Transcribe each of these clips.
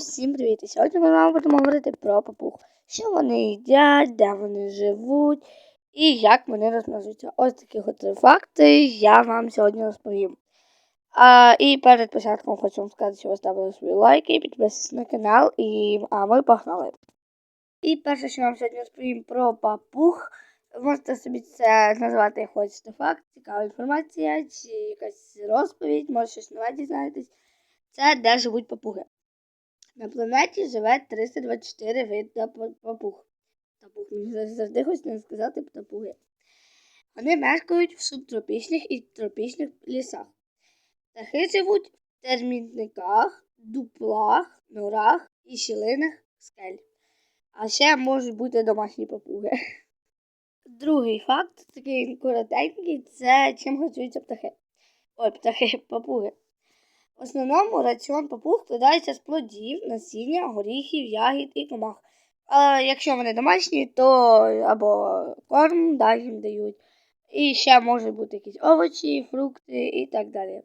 Усім привіт! І Сьогодні ми з вами будемо говорити про папуг. Що вони їдять, де вони живуть і як вони розмножуються. Ось такі от факти я вам сьогодні розповім. А, і перед початком хочу вам сказати, що ви ставили свої лайки, підписуйтесь на канал, і а ми погнали. І перше, що вам сьогодні розповім про папуг. Можете собі це назвати хочете факт, цікава інформація, чи якась розповідь, може щось нове дізнаєтесь. Це де живуть папуги. На планеті живе 324 вида папуг. Папуг. Мені завжди хочеться сказати папуги. Вони мешкають в субтропічних і тропічних лісах. Птахи живуть в термітниках, дуплах, норах і щілинах скель. А ще можуть бути домашні папуги. Другий факт, такий коротенький, це чим харчуються птахи. Ой, птахи, папуги. В основному раціон папуг складається з плодів, насіння, горіхів, ягід і комах. А якщо вони домашні, то або корм да, їм дають. І ще можуть бути якісь овочі, фрукти і так далі.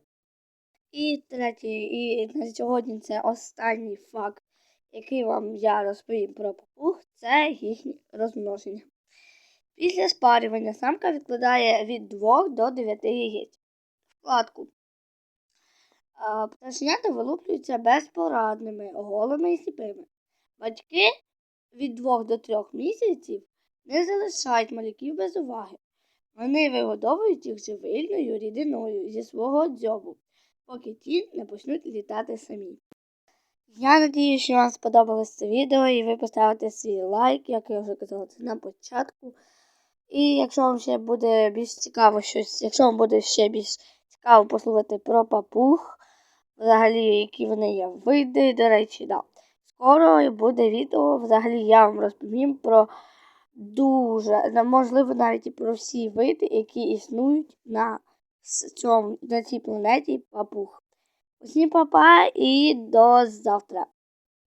І третій, і на сьогодні це останній факт, який вам я розповім про папуг, це їхнє розмноження. Після спарювання самка відкладає від 2 до 9 яєць. Вкладку. Пташенята вилуплюються безпорадними, голими і сліпими. Батьки від 2 до 3 місяців не залишають малюків без уваги. Вони вигодовують їх живильною рідиною зі свого дзьобу, поки ті не почнуть літати самі. Я надію, що вам сподобалось це відео і ви поставите свій лайк, як я вже казала на початку. І якщо вам ще буде більш цікаво щось, якщо вам буде ще більш цікаво послухати про папуг, взагалі, які вони є види, до речі, да. Скоро буде відео, взагалі я вам розповім про дуже, можливо, навіть і про всі види, які існують на цьому, на цій планеті папуг. Усім папа і до завтра.